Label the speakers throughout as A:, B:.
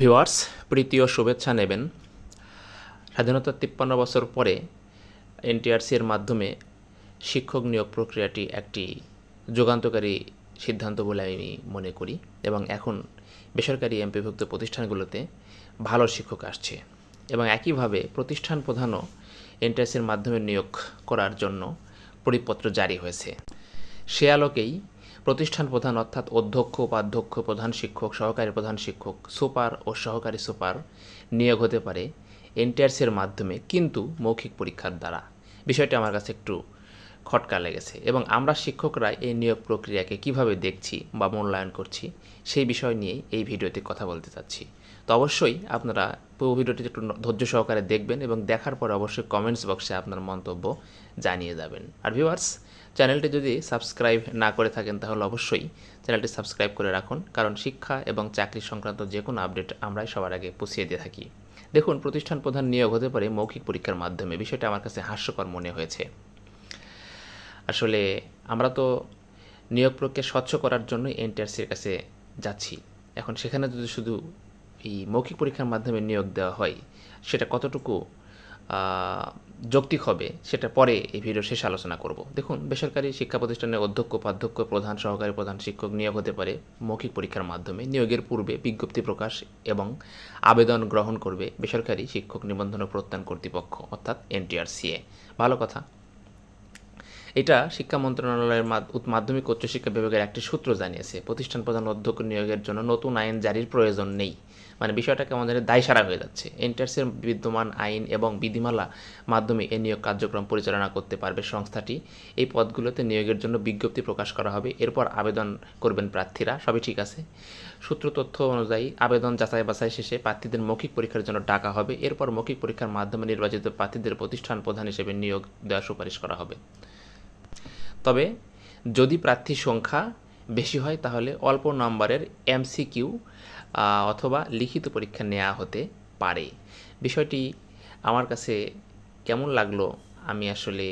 A: Viewers প্রীতি ও শুভেচ্ছা নেবেন। স্বাধীনতার তিপ্পান্ন বছর পরে এনটিআরসি এর মাধ্যমে শিক্ষক নিয়োগ প্রক্রিয়াটি একটি যুগান্তকারী সিদ্ধান্ত বলে আমি মনে করি এবং এখন বেসরকারি এমপিভুক্ত প্রতিষ্ঠানগুলোতে ভালো শিক্ষক আসছে এবং একইভাবে প্রতিষ্ঠান প্রধানও এনটিআরসির মাধ্যমে নিয়োগ করার জন্য পরিপত্র জারি হয়েছে। সে আলোকেই প্রতিষ্ঠান প্রধান অর্থাৎ অধ্যক্ষ, উপাধ্যক্ষ, প্রধান শিক্ষক, সহকারী প্রধান শিক্ষক, সুপার ও সহকারী সুপার নিয়োগ হতে পারে এনটিআরসির মাধ্যমে, কিন্তু মৌখিক পরীক্ষার দ্বারা। বিষয়টি আমার কাছে একটু খটকা লেগেছে এবং আমরা শিক্ষকরা এই নিয়োগ প্রক্রিয়াকে কীভাবে দেখছি বা মূল্যায়ন করছি সেই বিষয় নিয়েই এই ভিডিওতে কথা বলতে চাচ্ছি। তো অবশ্যই আপনারা পুরো ভিডিওটি একটু ধৈর্য সহকারে দেখবেন এবং দেখার পরে অবশ্যই কমেন্টস বক্সে আপনার মন্তব্য জানিয়ে যাবেন। আর ভিউয়ার্স চ্যানেলটি যদি সাবস্ক্রাইব না করে থাকেন তাহলে অবশ্যই চ্যানেলটি সাবস্ক্রাইব করে রাখুন, কারণ শিক্ষা এবং চাকরি সংক্রান্ত যে কোনো আপডেট আমরাই সবার আগে পুষিয়ে দিয়ে থাকি। দেখুন, প্রতিষ্ঠান প্রধান নিয়োগ হতে পারে মৌখিক পরীক্ষার মাধ্যমে, বিষয়টা আমার কাছে হাস্যকর মনে হয়েছে। আসলে আমরা তো নিয়োগ প্রক্রিয়া স্বচ্ছ করার জন্য এনটিআরসির কাছে যাচ্ছি। এখন সেখানে যদি শুধু এই মৌখিক পরীক্ষার মাধ্যমে নিয়োগ দেওয়া হয়, সেটা কতটুকু যৌক্তিক হবে, সেটা পরে এই ভিডিও শেষে আলোচনা করব। দেখুন, বেসরকারি শিক্ষা প্রতিষ্ঠানের অধ্যক্ষ উপাধ্যক্ষ প্রধান, সহকারী প্রধান শিক্ষক নিয়োগ হতে পারে। মৌখিক পরীক্ষার মাধ্যমে নিয়োগের পূর্বে বিজ্ঞপ্তি প্রকাশ এবং আবেদন গ্রহণ করবে বেসরকারি শিক্ষক নিবন্ধন ও প্রত্যয়ন কর্তৃপক্ষ, অর্থাৎ এনটিআরসিএ। ভালো কথা। এটা শিক্ষা মন্ত্রণালয়ের মাধ্যমিক উচ্চশিক্ষা বিভাগের একটি সূত্র জানিয়েছে। প্রতিষ্ঠান প্রধান অধ্যক্ষ নিয়োগের জন্য নতুন আইন জারির প্রয়োজন নেই। মানে বিষয়টাকে আমাদের দায়সারা হয়ে যাচ্ছে। এন্টার্সের বিদ্যমান আইন এবং বিধিমালা মাধ্যমে এই নিয়োগ কার্যক্রম পরিচালনা করতে পারবে সংস্থাটি। এই পদগুলোতে নিয়োগের জন্য বিজ্ঞপ্তি প্রকাশ করা হবে। এরপর আবেদন করবেন প্রার্থীরা। সবই ঠিক আছে। সূত্র তথ্য অনুযায়ী আবেদন যাচাই বাছাই শেষে প্রার্থীদের মৌখিক পরীক্ষার জন্য ডাকা হবে। এরপর মৌখিক পরীক্ষার মাধ্যমে নির্বাচিত প্রার্থীদের প্রতিষ্ঠান প্রধান হিসেবে নিয়োগ দেওয়ার সুপারিশ করা হবে। তবে যদি প্রার্থীর সংখ্যা বেশি হয়, তাহলে অল্প নম্বরের এমসিকিউ অথবা লিখিত পরীক্ষা নেওয়া হতে পারে। বিষয়টি আমার কাছে কেমন লাগল আমি আসলে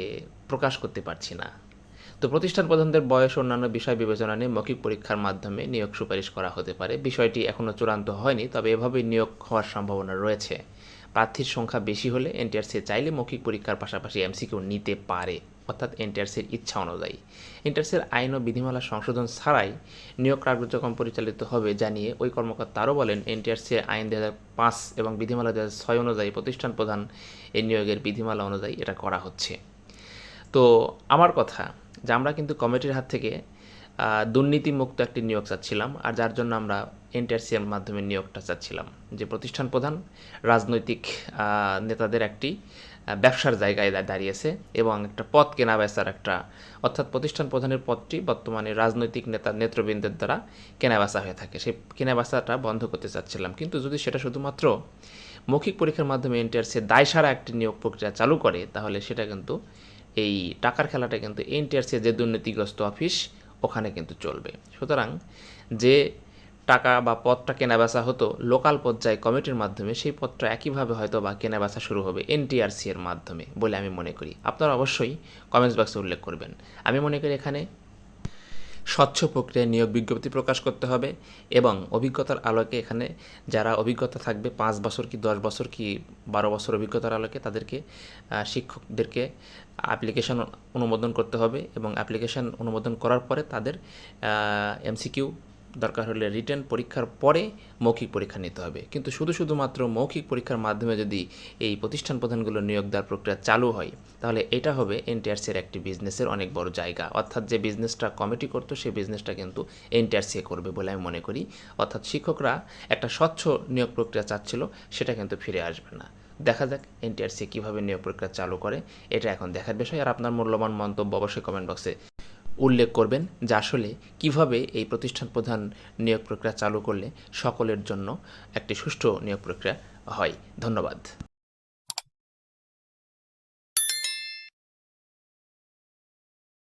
A: প্রকাশ করতে পারছি না। তো প্রতিষ্ঠান প্রধানদের বয়স অন্যান্য বিষয় বিবেচনা নিয়ে মৌখিক পরীক্ষার মাধ্যমে নিয়োগ সুপারিশ করা হতে পারে। বিষয়টি এখনও চূড়ান্ত হয়নি, তবে এভাবেই নিয়োগ হওয়ার সম্ভাবনা রয়েছে। প্রার্থীর সংখ্যা বেশি হলে এনটিআরসি চাইলে মৌখিক পরীক্ষার পাশাপাশি এমসিকিউ নিতে পারে, অর্থাৎ এনটিআরসির ইচ্ছা অনুযায়ী। এনটিআরসির আইন ও বিধিমালা সংশোধন ছাড়াই নিয়োগ কার্যক্রম পরিচালিত হবে জানিয়ে ওই কর্মকর্তা আরও বলেন এনটিআরসির আইন দু পাঁচ এবং বিধিমালা দু ছয় অনুযায়ী প্রতিষ্ঠান প্রধান এই নিয়োগের বিধিমালা অনুযায়ী এটা করা হচ্ছে। তো আমার কথা, যে আমরা কিন্তু কমিটির হাত থেকে দুর্নীতিমুক্ত একটি নিয়োগ চাচ্ছিলাম, আর যার জন্য আমরা এনটিআরসিএর মাধ্যমে নিয়োগটা চাচ্ছিলাম, যে প্রতিষ্ঠান প্রধান, রাজনৈতিক নেতাদের একটি ব্যবসার জায়গায় দাঁড়িয়েছে এবং একটা পথ কেনা বেচার একটা, অর্থাৎ প্রতিষ্ঠান প্রধানের পথটি বর্তমানে রাজনৈতিক নেতা নেতৃবৃন্দের দ্বারা কেনা বেচা হয়ে থাকে। সেই কেনা বেচাটা বন্ধ করতে চাচ্ছিলাম। কিন্তু যদি সেটা শুধুমাত্র মৌখিক পরীক্ষার মাধ্যমে এনটিআরসি দায়সারা একটি নিয়োগ প্রক্রিয়া চালু করে, তাহলে সেটা কিন্তু এই টাকার খেলাটা কিন্তু এনটিআরসি যে দুর্নীতিগ্রস্ত অফিস ওখানে কিন্তু চলবে। সুতরাং যে টাকা বা পথটা কেনাবেচা হতো লোকাল পর্যায়ে কমিটির মাধ্যমে, সেই পথটা একইভাবে হয়তো বা কেনাবেচা শুরু হবে এনটিআরসি এর মাধ্যমে বলে আমি মনে করি। আপনারা অবশ্যই কমেন্টস বক্সে উল্লেখ করবেন। আমি মনে করি এখানে স্বচ্ছ প্রক্রিয়ায় নিয়োগ বিজ্ঞপ্তি প্রকাশ করতে হবে এবং অভিজ্ঞতার আলোকে এখানে যারা অভিজ্ঞতা থাকবে, পাঁচ বছর কি, দশ বছর কি, বারো বছর অভিজ্ঞতার আলোকে তাদেরকে শিক্ষকদেরকে অ্যাপ্লিকেশন অনুমোদন করতে হবে এবং অ্যাপ্লিকেশন অনুমোদন করার পরে তাদের এমসিকিউ দরকার হলে রিটেন পরীক্ষার পরে মৌখিক পরীক্ষা নিতে হবে। কিন্তু শুধু শুধুমাত্র মৌখিক পরীক্ষার মাধ্যমে যদি এই প্রতিষ্ঠান প্রধানগুলো নিয়োগ দেওয়ার প্রক্রিয়া চালু হয়, তাহলে এটা হবে এনটিআরসির একটি বিজনেসের অনেক বড় জায়গা। অর্থাৎ যে বিজনেসটা কমিটি করতো, সেই বিজনেসটা কিন্তু এনটিআরসি করবে বলে আমি মনে করি। অর্থাৎ শিক্ষকরা একটা স্বচ্ছ নিয়োগ প্রক্রিয়া চাচ্ছিল, সেটা কিন্তু ফিরে আসবে না। দেখা যাক এনটিআরসি কীভাবে নিয়োগ প্রক্রিয়া চালু করে, এটা এখন দেখার বিষয়। আর আপনার মূল্যবান মন্তব্য অবশ্যই কমেন্ট বক্সে উল্লেখ করবেন যে আসলে কীভাবে এই প্রতিষ্ঠান প্রধান নিয়োগ প্রক্রিয়া চালু করলে সকলের জন্য একটি সুষ্ঠু নিয়োগ প্রক্রিয়া হয়। ধন্যবাদ।